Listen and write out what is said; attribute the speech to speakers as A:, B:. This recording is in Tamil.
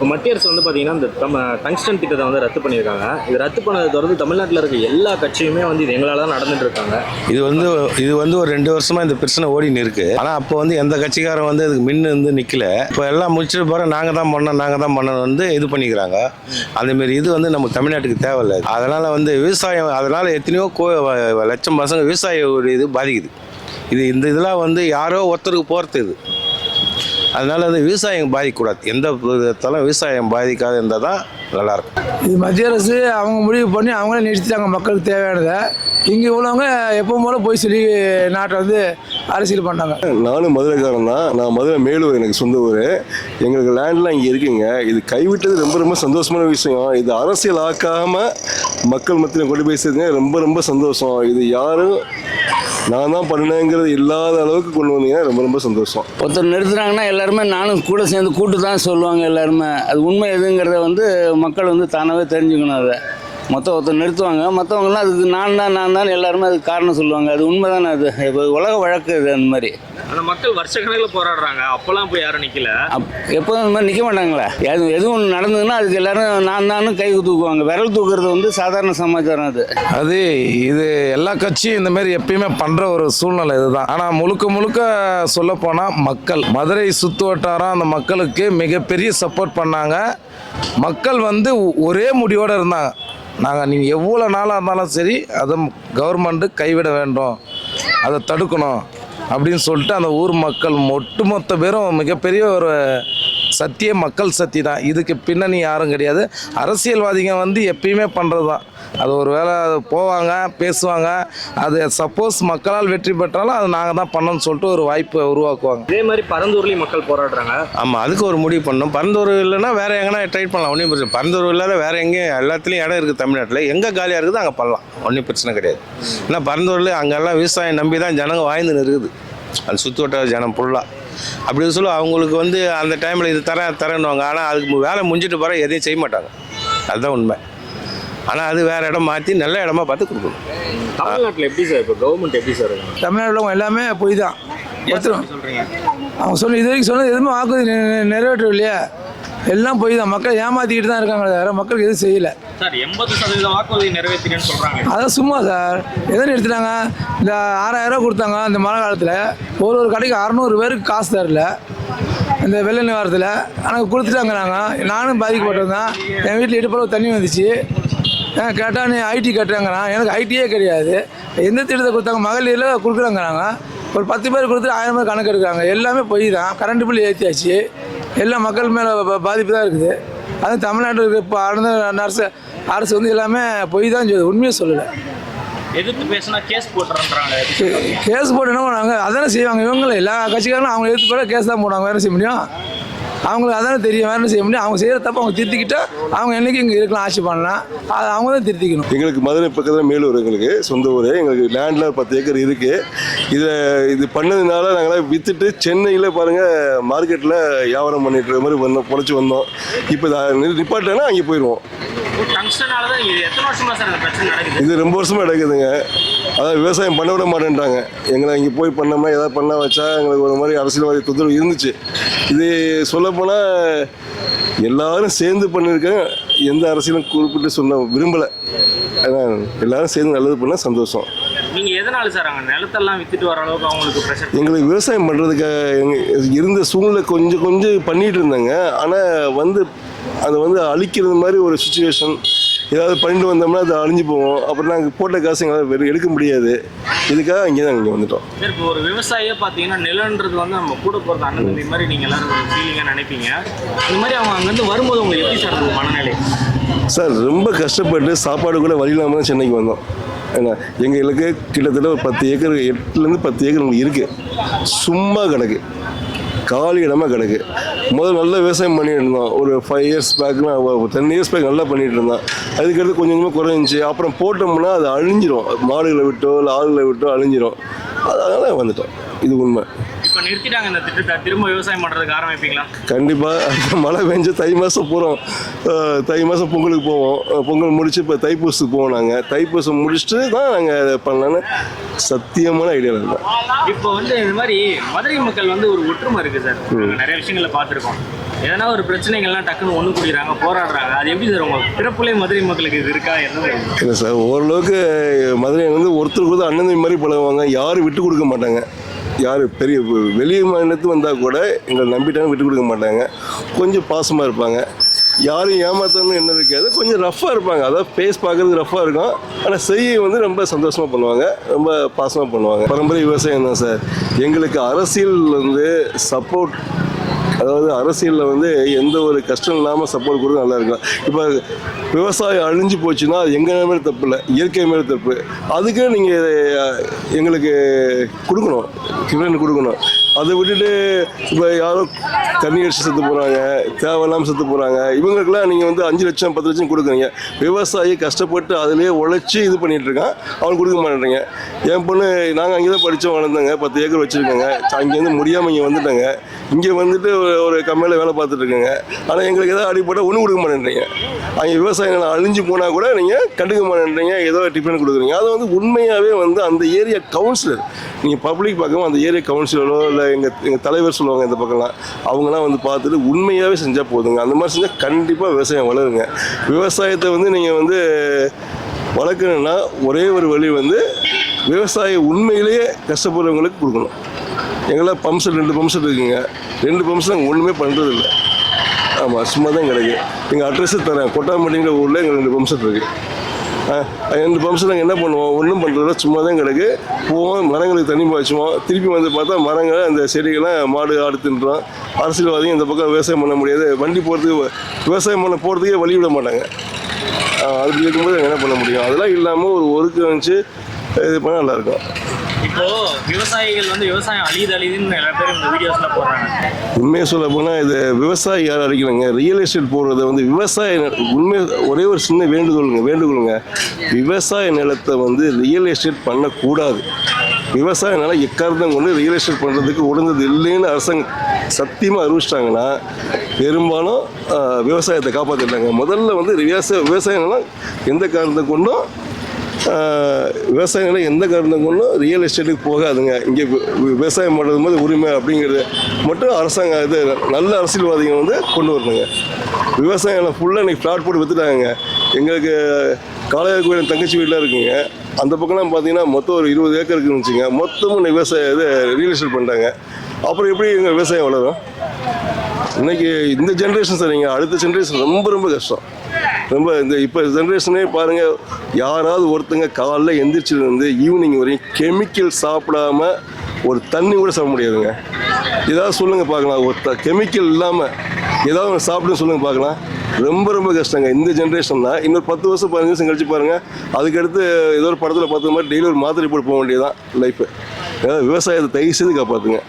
A: இப்போ மத்திய அரசு வந்து பார்த்தீங்கன்னா இந்த தம் டங்ஸ்டன் திட்டத்தை வந்து ரத்து பண்ணியிருக்காங்க. இது ரத்து பண்ணதை தொடர்ந்து தமிழ்நாட்டில் இருக்க எல்லா கட்சியுமே வந்து இது எங்களால் தான் நடந்துட்டு இருக்காங்க.
B: இது வந்து இது வந்து ஒரு ரெண்டு வருஷமா இந்த பிரச்சனை ஓடின்னு இருக்கு. ஆனால் அப்போ வந்து எந்த கட்சிக்காரன் வந்து அதுக்கு மின்னு வந்து நிற்கல இப்போ எல்லாம் முடிச்சுட்டு போகிற நாங்கள் தான் பண்ணோம் நாங்கள் தான் பண்ணணும் வந்து இது பண்ணிக்கிறாங்க. அந்த இது வந்து நம்ம தமிழ்நாட்டுக்கு தேவையில்லை. அதனால் வந்து விவசாயம் அதனால் எத்தனையோ கோ லட்சம் பசங்க விவசாய ஒரு இது பாதிக்குது. இது இந்த இதெல்லாம் வந்து யாரோ ஒருத்தருக்கு போகிறது இது. அதனால வந்து விவசாயம் பாதிக்கக்கூடாது. எந்த விதத்தாலும் விவசாயம் பாதிக்காத இருந்தால் தான் நல்லாயிருக்கும்.
C: இது மத்திய அரசு அவங்க முடிவு பண்ணி அவங்களே நிறுத்திட்டாங்க. மக்களுக்கு தேவையானதை. இங்கே உள்ளவங்க எப்பவும் போல போய் சொல்லி நாட்டை வந்து அரசியல் பண்ணாங்க
D: நானும் மதுரைக்காரன் தான். நான் மதுரை மேலூர் எனக்கு சொந்த ஊர். எங்களுக்கு லேண்ட்லாம் இங்கே இருக்குங்க. இது கைவிட்டது ரொம்ப ரொம்ப சந்தோஷமான விஷயம். இது அரசியல் ஆக்காம மக்கள் மத்தியில் கொண்டு போய் சேர்த்துங்க ரொம்ப ரொம்ப சந்தோஷம். இது யாரும் நான் தான் பண்ணினேங்கிறது இல்லாத அளவுக்கு கொண்டு வந்தீங்கன்னா ரொம்ப ரொம்ப சந்தோஷம்.
E: ஒருத்தர் நிறுத்துனாங்கன்னா எல்லாருமே எல்லாருமே நானும் கூட சேர்ந்து கூட்டு தான் சொல்லுவாங்க எல்லாருமே. அது உண்மை எதுங்கிறத வந்து மக்கள் வந்து தானாகவே தெரிஞ்சுக்கணும் அதை. மொத்தம் ஒருத்தர் நிறுத்துவாங்க. மற்றவங்களாம் அதுக்கு நான் தான் நான் தான் எல்லாருமே அதுக்கு காரணம் சொல்லுவாங்க. அது உண்மை தானே அது இப்போ உலக வழக்கு அது அந்த மாதிரி.
A: அந்த மக்கள் வருஷ கணக்கில் போராடுறாங்க. அப்போல்லாம் போய் யாரும் நிற்கல
E: எப்போதும் அந்த மாதிரி நிற்க மாட்டாங்களே. எது எதுவும் நடந்ததுன்னா அதுக்கு எல்லாரும் நான் தானும் கை தூக்குவாங்க. விரல் தூக்குறது வந்து சாதாரண சமாச்சாரம் அது.
F: அது இது எல்லா கட்சியும் இந்த மாதிரி எப்பயுமே பண்ற ஒரு சூழ்நிலை இதுதான். ஆனா முழுக்க முழுக்க சொல்ல போனா மக்கள். மதுரை சுத்து வட்டாரம் அந்த மக்களுக்கு மிகப்பெரிய சப்போர்ட் பண்ணாங்க. மக்கள் வந்து ஒரே முடிவோட இருந்தாங்க. நாங்கள் நீங்கள் எவ்வளோ நாளாக இருந்தாலும் சரி அதை கவர்மெண்ட்டு கைவிட வேண்டும். அதை தடுக்கணும். அப்படின்னு சொல்லிட்டு அந்த ஊர் மக்கள் ஒட்டுமொத்த பேரும் மிகப்பெரிய ஒரு சத்திய மக்கள் சக்தி தான். இதுக்கு பின்னணி யாரும் கிடையாது. அரசியல்வாதிங்க வந்து எப்பயுமே பண்ணுறது தான். அது ஒரு வேளை அது போவாங்க பேசுவாங்க. அது சப்போஸ் மக்களால் வெற்றி பெற்றாலும் அது நாங்கள் தான் பண்ணோம்னு சொல்லிட்டு ஒரு வாய்ப்பை உருவாக்குவாங்க.
A: இதே மாதிரி பரந்தூர்லேயும் மக்கள் போராடுறாங்க.
B: ஆமாம் அதுக்கு ஒரு முடிவு பண்ணணும். பரந்தூர் இல்லைன்னா வேற எங்கன்னா ட்ரை பண்ணலாம். ஒன்றும் பிரச்சனை பரந்தூர் இல்லாத வேற எங்கேயும் எல்லாத்துலேயும் இடம் இருக்குது தமிழ்நாட்டில். எங்கே காலியாக இருக்குது அங்கே பண்ணலாம். ஒன்றும் பிரச்சனை கிடையாது. ஏன்னா பரந்தூரில் அங்கெல்லாம் விவசாயம் நம்பி தான் ஜனங்க வாழ்ந்துன்னு இருக்குது. அது சுற்று வட்டார ஜனம் ஃபுல்லாக அப்படி சொல்ல அவங்களுக்கு வந்து அந்த டைமில் இது தரேன் தரேன்னுவாங்க. ஆனால் அதுக்கு வேலை முடிஞ்சிட்டு போகிற எதையும் செய்ய மாட்டாங்க. அதுதான் உண்மை. ஆனால் அது வேற இடம் மாற்றி நல்ல இடமா பார்த்து கொடுக்கணும்.
A: தமிழ்நாட்டில் எப்படி சார் இப்போ கவர்மெண்ட் எப்படி சார்
C: தமிழ்நாட்டில் எல்லாமே பொய் தான். அவங்க சொன்ன இது வரைக்கும் சொன்னது எதுவுமே வாக்குறுதி நி- நி- நிறைவேற்றவும் இல்லையா எல்லாம் பொய் தான். மக்கள் ஏமாத்திக்கிட்டு தான் இருக்காங்க வேற மக்களுக்கு எதுவும் செய்யலை.
A: சார் எண்பது சதவீதம் வாக்குறுதி நிறைவேற்றினேன்னு சொல்கிறாங்க
C: அதான் சும்மா சார். எதை எடுத்துட்டாங்க? இந்த ஆறாயிரம் ரூபா கொடுத்தாங்க இந்த மழை காலத்தில். ஒரு ஒரு கடைக்கு அறநூறு பேருக்கு காசு தரல. இந்த வெள்ள நிவாரத்தில் ஆனால் கொடுத்துட்டாங்க நாங்கள் நானும் பாதிக்கப்பட்டது தான் என் வீட்டில் இடுப்பளவு தண்ணி வந்துச்சு. கேட்டால் நீ ஐடி கட்டுறாங்கிறான். எனக்கு ஐடியே கிடையாது. எந்த திட்டத்தை கொடுத்தாங்க? மகளிரில் கொடுக்குறாங்க நாங்கள் ஒரு பத்து பேர் கொடுத்துட்டு ஆயிரம் பேர் கணக்கு எடுக்கிறாங்க. எல்லாமே பொய் தான். கரண்ட் பில் ஏற்றியாச்சு எல்லா மக்கள் மேலே பாதிப்பு தான் இருக்குது. அதுவும் தமிழ்நாட்டில் இப்போ அரசு அரசு அரசு வந்து எல்லாமே பொய் தான் சொல்லுது. உண்மையை சொல்லலை.
A: எதிர்த்து பேசினா கேஸ் போட்டுறேன்றாங்க
C: கேஸ் போட்டு என்ன பண்ணுவாங்க? அதானே செய்வாங்க. இவங்களும் எல்லா கட்சிக்காரங்களும் அவங்க எடுத்து போட கேஸ் தான் போடுவாங்க. வேறு செய்ய முடியும். அவங்களுக்கு அதான் தெரியும் வேறு என்ன செய்ய முடியும்? அவங்க செய்கிற தப்பு அவங்க திருத்திக்கிட்டா அவங்க என்னைக்கு இங்கே இருக்கலாம் ஆட்சி பண்ணலாம். அதை அவங்க தான் திருத்திக்கணும்.
D: எங்களுக்கு மதுரை பக்கத்தில் மேலூர் எங்களுக்கு சொந்த ஊர். எங்களுக்கு லேண்டில் பத்து ஏக்கர் இருக்குது இதை இது பண்ணதுனால நாங்களாம் விற்றுட்டு சென்னையில் பாருங்கள் மார்க்கெட்டில் வியாபாரம் பண்ணிட்டு இருக்க மாதிரி வந்தோம் பொழைச்சி வந்தோம். இப்போ நிப்பாட்டேன்னா அங்கே போயிடுவோம்
A: இது
D: ரொம்ப வருஷமாக நடக்குதுங்க. அதாவது விவசாயம் பண்ண விட மாட்டேன்ட்டாங்க எங்களை இங்கே போய் பண்ணோம்னா எதாவது பண்ண வச்சா எங்களுக்கு ஒரு மாதிரி அரசியல்வாதி தொந்தரவு இருந்துச்சு. இது சொல்லப்போனால் எல்லாரும் சேர்ந்து பண்ணியிருக்கேன் எந்த அரசியலும் குறிப்பிட்டு சொன்ன விரும்பலை. ஆனால் எல்லாரும் சேர்ந்து நல்லது பண்ணால் சந்தோஷம்.
A: நீங்க எதனால சார் அங்க நிலத்தெல்லாம் வித்துட்டு வர அளவுக்கு அவங்களுக்கு ப்ரெஷர்
D: எங்களுக்கு விவசாயம் பண்ணுறதுக்கு இருந்த சூழ்நிலை கொஞ்சம் கொஞ்சம் பண்ணிட்டு இருந்தாங்க. ஆனால் வந்து அதை வந்து அழிக்கிறது மாதிரி ஒரு சுச்சுவேஷன் ஏதாவது பண்ணிட்டு வந்தோம்னா அது அழிஞ்சு போவோம் அப்புறம் நாங்கள் போட்ட காசு எங்களால் எடுக்க முடியாது. இதுக்காக அங்கே தான் இங்கே வந்துட்டோம்.
A: இப்போ ஒரு விவசாயியே பார்த்தீங்கன்னா நிலன்றது வந்து நம்ம கூட போகிறது அண்ணன் தம்பி மாதிரி நீங்கள் எல்லாரும் ஒரு ஃபீலிங்காக நினைப்பீங்க. இந்த மாதிரி அவங்க அங்கேருந்து வரும்போது உங்களுக்கு எப்படி சார் மனநிலை?
D: சார் ரொம்ப கஷ்டப்பட்டு சாப்பாடு கூட வழி இல்லாமல் தான் சென்னைக்கு வந்தோம். ஏன்னா எங்களுக்கு கிட்டத்தட்ட ஒரு பத்து ஏக்கர் எட்டுலேருந்து பத்து ஏக்கர் உங்களுக்கு இருக்குது சும்மா கிடக்கு. காலி இடமா கிடக்கு. முதல்ல நல்லா விவசாயம் பண்ணிட்டு இருந்தோம். ஒரு ஃபைவ் இயர்ஸ் பேக்லாம் டென் இயர்ஸ் பேக் நல்லா பண்ணிட்டு இருந்தோம். அதுக்கடுத்து கொஞ்சம் கொஞ்சமாக குறைஞ்சி அப்புறம் போட்டோம்னா அது அழிஞ்சிரும். மாடுகளை விட்டோ இல்லை ஆளுகளை விட்டோ அழிஞ்சிரும். அதனால வந்துட்டோம். இது உண்மை.
A: இப்போ நிறுத்திட்டாங்க இந்த திட்டத்தை. திரும்ப விவசாயம் பண்ணுறதுக்கு ஆரம்பிப்பீங்களா?
D: கண்டிப்பாக மழை பெஞ்சு தை மாதம் போகிறோம் தை மாதம் பொங்கலுக்கு போவோம். பொங்கல் முடிச்சு இப்போ தைப்பூசத்துக்கு போவோம் நாங்கள் தைப்பூசம் முடிச்சுட்டு தான் நாங்கள் அதை பண்ணலான்னு சத்தியமான ஐடியாவில் இருக்கோம்.
A: இப்போ வந்து இந்த மாதிரி மதுரை மக்கள் வந்து ஒரு ஒற்றுமை இருக்குது சார். நிறைய விஷயங்களை பார்த்துருக்கோம். எதனா ஒரு பிரச்சனைகள்லாம் டக்குன்னு ஒன்று கூடிறாங்க போராடுறாங்க. அது எப்படி சார் உங்க பிறப்புலே மதுரை மக்களுக்கு இது இருக்கா என்ன
D: இல்லை சார் ஓரளவுக்கு மதுரையில் வந்து ஒருத்தருக்கு வந்து அண்ணன் மாதிரி பழகுவாங்க. யாரும் விட்டு கொடுக்க மாட்டாங்க. யார் பெரிய வெளி மாநிலத்து வந்தால் கூட எங்களை நம்பிட்டாங்க விட்டு கொடுக்க மாட்டாங்க. கொஞ்சம் பாசமாக இருப்பாங்க. யாரும் ஏமாத்தணும் என்ன இருக்காது கொஞ்சம் ரஃப்பாக இருப்பாங்க. அதாவது ஃபேஸ் பார்க்குறதுக்கு ரஃப்பாக இருக்கும். ஆனால் செய்ய வந்து ரொம்ப சந்தோஷமாக பண்ணுவாங்க. ரொம்ப பாசமாக பண்ணுவாங்க. பரம்பரை விவசாயம் தான் சார். எங்களுக்கு அரசியல் வந்து சப்போர்ட் அதாவது அரசியலில் வந்து எந்த ஒரு கஷ்டம் இல்லாமல் சப்போர்ட் கொடுத்து நல்லா இருக்கலாம் இப்போ விவசாயம் அழிஞ்சு போச்சுன்னா அது எங்கள் மேலே தப்பு இல்லை. இயற்கை மேலே தப்பு. அதுக்கு நீங்கள் எங்களுக்கு கொடுக்கணும். கிவன் கொடுக்கணும். அதை விட்டுட்டு இப்போ யாரோ தண்ணி அடிச்சு செத்து போகிறாங்க தேவையில்லாமல் செத்து போகிறாங்க இவங்களுக்கெல்லாம் நீங்கள் வந்து அஞ்சு லட்சம் பத்து லட்சம் கொடுக்குறீங்க. விவசாயி கஷ்டப்பட்டு அதிலே உழைச்சி இது பண்ணிகிட்ருக்கான் இருக்கான். அவனுக்கு கொடுக்க மாட்டேறீங்க என் பொண்ணு நாங்கள் அங்கே தான் படித்தோம் வளர்ந்தோங்க. பத்து ஏக்கர் வச்சுருக்கோங்க. அங்கேருந்து முடியாமல் இங்கே வந்துட்டாங்க. இங்கே வந்துட்டு ஒரு- ஒரு வேலை பார்த்துட்ருக்கேங்க. ஆனால் எங்களுக்கு ஏதாவது அடிப்பட்டால் ஒன்றும் கொடுக்க மாட்டேன்றீங்க. அங்கே விவசாய அழிஞ்சு போனால் கூட நீங்கள் கண்டுக்க மாட்டேன்றீங்க ஏதோ டிஃபன் கொடுக்குறீங்க. அது வந்து உண்மையாகவே வந்து அந்த ஏரியா கவுன்சிலர் நீங்கள் பப்ளிக் பக்கம் அந்த ஏரியா கவுன்சிலரோ இல்லை எங்கள் எங்கள் தலைவர் சொல்லுவாங்க இந்த பக்கம்லாம் அவங்களாம் வந்து பார்த்துட்டு உண்மையாகவே செஞ்சால் போதுங்க. அந்த மாதிரி செஞ்சால் கண்டிப்பாக விவசாயம் வளருங்க. விவசாயத்தை வந்து நீங்கள் வந்து வளர்க்கணுன்னா ஒரே ஒரு வழி வந்து விவசாய உண்மையிலேயே கஷ்டப்படுறவங்களுக்கு கொடுக்கணும். எங்களாம் பம்ப் செட் ரெண்டு பம்ப் செட் இருக்குங்க. ரெண்டு பம்ப் செட் நாங்கள் ஒன்றுமே பண்ணுறது இல்லை ஆமாம் சும்மா தான் கிடைக்கும் எங்கள் அட்ரஸு தரேன். கொட்டாமட்டிங்கிற ஊரில் எங்கள் ரெண்டு பம்ப் செட் இருக்குது ஆ, ரெண்டு பம்ப் செட் நாங்கள் என்ன பண்ணுவோம்? ஒன்றும் பண்ணுறதில்ல சும்மா தான் கிடக்கு. போவோம் மரங்களுக்கு தண்ணி பாய்ச்சுவோம். திருப்பி வந்து பார்த்தா மரங்கள் அந்த செடிகள்லாம் மாடு ஆடு தின்றோம். அரசியல்வாதியும் இந்த பக்கம் விவசாயம் பண்ண முடியாது. வண்டி போகிறதுக்கு விவசாயம் பண்ண போகிறதுக்கே வழி விட மாட்டாங்க. அப்படி இருக்கும்போது நாங்கள் என்ன பண்ண முடியும்? அதெல்லாம் இல்லாமல் ஒரு ஒருக்கு வச்சு இது பண்ணால் நல்லாயிருக்கும்
A: இப்போ விவசாயிகள் வந்து விவசாயம் அழியுது அழியுதுன்னு நிறைய பேர் இந்த வீடியோஸ்ல போடுறாங்க.
D: உண்மையை சொல்ல போனால் இது விவசாயி யார் அடிக்கலைங்க ரியல் எஸ்டேட் போடுறது வந்து விவசாய உண்மை ஒரே ஒரு சின்ன வேண்டுகோளுங்க வேண்டுகோளுங்க. விவசாய நிலத்தை வந்து ரியல் எஸ்டேட் பண்ணக்கூடாது. விவசாய நிலம் எக்காரணம் கொண்டு ரியல் எஸ்டேட் பண்ணுறதுக்கு உடந்தது இல்லைன்னு அரசாங்கம் சத்தியமாக அறிவிச்சிட்டாங்கன்னா பெரும்பாலும் விவசாயத்தை காப்பாற்றிட்டாங்க முதல்ல வந்து விவசாய விவசாய நிலம் எந்த காரணத்தை கொண்டும் விவசாய நிலம் எந்த காரணம் கொண்டும் ரியல் எஸ்டேட்டுக்கு போகாதுங்க. இங்கே விவசாயம் பண்ணுறது மாதிரி உரிமை அப்படிங்கிறது மட்டும் அரசாங்கம் இது நல்ல அரசியல்வாதிகள் வந்து கொண்டு வரணுங்க. விவசாய நிலம் ஃபுல்லாக இன்றைக்கி ஃப்ளாட் போட்டு விற்றுட்டாங்க எங்களுக்கு காளையார் கோயில் தங்கச்சி வீட்டில் இருக்குங்க. அந்த பக்கம்லாம் பார்த்தீங்கன்னா மொத்தம் ஒரு இருபது ஏக்கர் இருக்குன்னு மொத்தமும் இன்னைக்கு விவசாய இது ரியல் எஸ்டேட் பண்ணிட்டாங்க அப்புறம் எப்படி எங்கள் விவசாயம் வளரும்? இன்றைக்கி இந்த ஜென்ரேஷன் சரிங்க அடுத்த ஜென்ரேஷன் ரொம்ப ரொம்ப கஷ்டம். ரொம்ப இந்த இப்போ ஜென்ரேஷனே பாருங்கள் யாராவது ஒருத்தங்க காலைல எந்திரிச்சிருந்து ஈவினிங் வரையும் கெமிக்கல் சாப்பிடாம ஒரு தண்ணி கூட சாப்பிட முடியாதுங்க. ஏதாவது சொல்லுங்கள் பார்க்கலாம். ஒரு த கெமிக்கல் இல்லாமல் ஏதாவது ஒன்று சாப்பிடுன்னு சொல்லுங்கள் பார்க்கலாம். ரொம்ப ரொம்ப கஷ்டங்க. இந்த ஜென்ரேஷன் இன்னொரு பத்து வருஷம் பதினஞ்சு வருஷம் கழிச்சு பாருங்கள் அதுக்கடுத்து ஏதோ ஒரு படத்தில் பார்த்த மாதிரி டெய்லி ஒரு மாத்திரை போட்டு போக வேண்டியதான் லைஃபு விவசாயத்தை தயவு செய்து காப்பாற்றுங்க